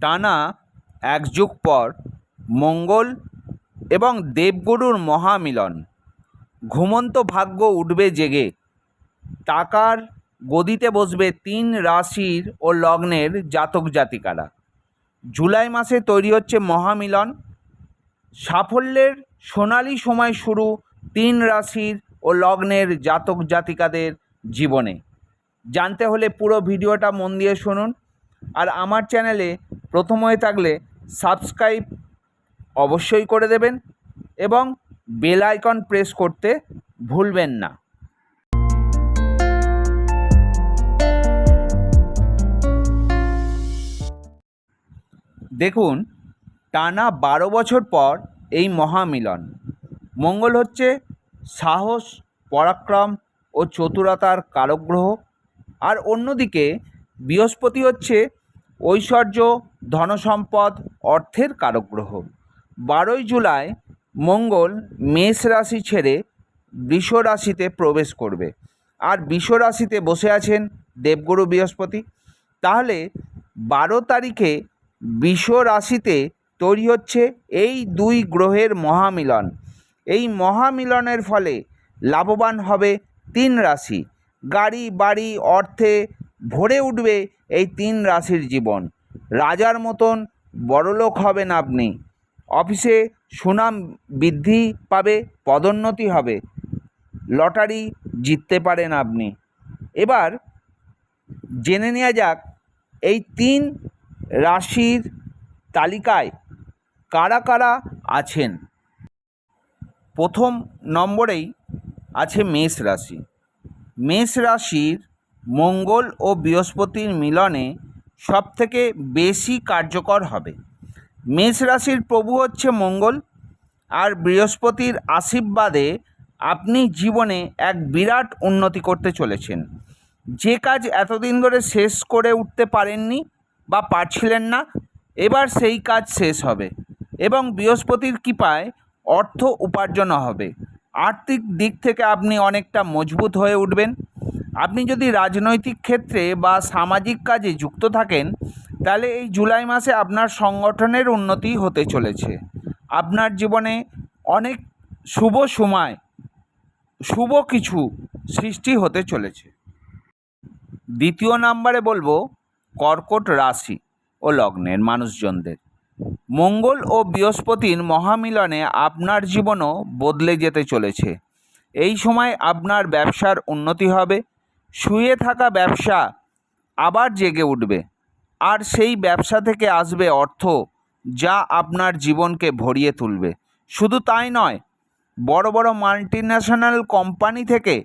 টানা এক যুগ পর মঙ্গল এবং দেবগুরুর মহামিলন। ঘুমন্ত ভাগ্য উঠবে জেগে। টাকার গদিতে বসবে তিন রাশির ও লগ্নের জাতক জাতিকারা। জুলাই মাসে তৈরি হচ্ছে মহামিলন। সাফল্যের সোনালি সময় শুরু তিন রাশির ও লগ্নের জাতক জাতিকাদের জীবনে। জানতে হলে পুরো ভিডিওটা মন দিয়ে শুনুন। আর আমার চ্যানেলে প্রথম হয়ে থাকলে সাবস্ক্রাইব অবশ্যই করে দেবেন এবং বেল আইকন প্রেস করতে ভুলবেন না। দেখুন, টানা বারো বছর পর এই মহামিলন। মঙ্গল হচ্ছে সাহস, পরাক্রম ও চতুরতার কারক গ্রহ আর অন্যদিকে বৃহস্পতি হচ্ছে ঐশ্বর্য, ধনসম্পদ, অর্থের কারক গ্রহ বারোই জুলাই মঙ্গল মেষ রাশি ছেড়ে বৃষ রাশিতে প্রবেশ করবে। আর বৃষ রাশিতে বসে আছেন দেবগুরু বৃহস্পতি। তাহলে বারো তারিখে বৃষ রাশিতে তৈরি হচ্ছে এই দুই গ্রহের মহামিলন। এই মহামিলনের ফলে লাভবান হবে তিন রাশি। গাড়ি, বাড়ি, অর্থে ভরে উঠবে এই তিন রাশির জীবন। রাজার মতন বড়লোক হবেন আপনি। অফিসে সুনাম বৃদ্ধি পাবে, পদোন্নতি হবে। লটারি জিততে পারেন আপনি। এবার জেনে নেওয়া যাক, এই তিন রাশির তালিকায় কারা কারা আছেন? প্রথম নম্বরেই আছে মেষ রাশি। মেষ রাশির মঙ্গল ও বৃহস্পতির মিলনে সবথেকে বেশি কার্যকর হবে। মেষ রাশির প্রভু হচ্ছে মঙ্গল, আর বৃহস্পতির আশীর্বাদে আপনি জীবনে এক বিরাট উন্নতি করতে চলেছেন। যে কাজ এতদিন ধরে শেষ করে উঠতে পারেননি বা পারছিলেন না, এবার সেই কাজ শেষ হবে এবং বৃহস্পতির কৃপায় অর্থ উপার্জন হবে। আর্থিক দিক থেকে আপনি অনেকটা মজবুত হয়ে উঠবেন। আপনি যদি রাজনৈতিক ক্ষেত্রে বা সামাজিক কাজে যুক্ত থাকেন, তাহলে এই জুলাই মাসে আপনার সংগঠনের উন্নতি হতে চলেছে। আপনার জীবনে অনেক শুভ সময়, শুভ কিছু সৃষ্টি হতে চলেছে। দ্বিতীয় নাম্বারে বলব, কর্কট রাশি ও লগ্নের মানুষজনদের। মঙ্গল ও বৃহস্পতির মহামিলনে আপনার জীবনও বদলে যেতে চলেছে। এই সময় আপনার ব্যবসার উন্নতি হবে শুয়ে থাকা ব্যবসা আবার জেগে উঠবে। আর সেই ব্যবসা থেকে আসবে অর্থ যা আপনার জীবনকে ভরিয়ে তুলবে। শুধু তাই নয়, বড় বড় মাল্টিন্যাশনাল কোম্পানি থেকে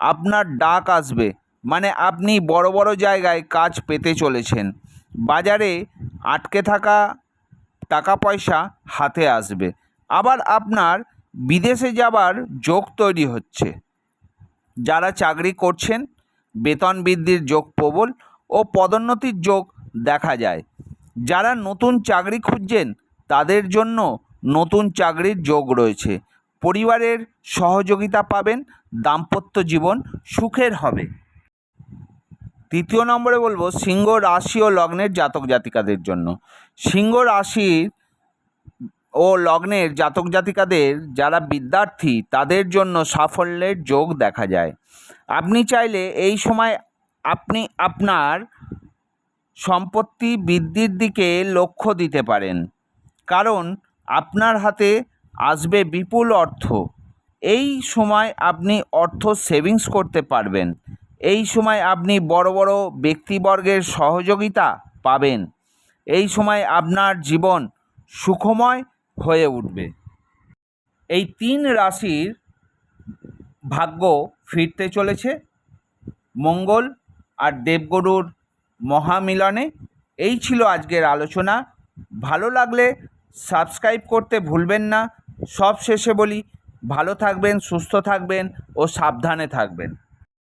আপনার ডাক আসবে। মানে আপনি বড় বড় জায়গায় কাজ পেতে চলেছেন। বাজারে আটকে থাকা টাকা পয়সা হাতে আসবে। আবার আপনার বিদেশে যাবার যোগ তৈরি হচ্ছে। যারা চাকরি করছেন বেতন বৃদ্ধির যোগ প্রবল ও পদোন্নতির যোগ দেখা যায়। যারা নতুন চাকরি খুঁজছেন, তাদের জন্য নতুন চাকরির যোগ রয়েছে। পরিবারের সহযোগিতা পাবেন, দাম্পত্য জীবন সুখের হবে। তৃতীয় নম্বরে বলব, সিংহ রাশি ও লগ্নের জাতক জাতিকাদের জন্য। সিংহ রাশির ও লগ্নের জাতক জাতিকাদের যারা বিদ্যার্থী, তাদের জন্য সাফল্যের যোগ দেখা যায়। আপনি চাইলে এই সময় আপনি আপনার সম্পত্তি বৃদ্ধির দিকে লক্ষ্য দিতে পারেন। কারণ আপনার হাতে আসবে বিপুল অর্থ। এই সময় আপনি অর্থ সেভিংস করতে পারবেন। এই সময় আপনি বড় বড় ব্যক্তিবর্গের সহযোগিতা পাবেন। এই সময় আপনার জীবন সুখময় হয়ে উঠবে। এই তিন রাশির ভাগ্য ফিরতে চলেছে। মঙ্গল আর দেবগুরুর মহামিলনে। এই ছিল আজকের আলোচনা। ভালো লাগলে সাবস্ক্রাইব করতে ভুলবেন না। সব শেষে বলি, ভালো থাকবেন, সুস্থ থাকবেন ও সাবধানে থাকবেন।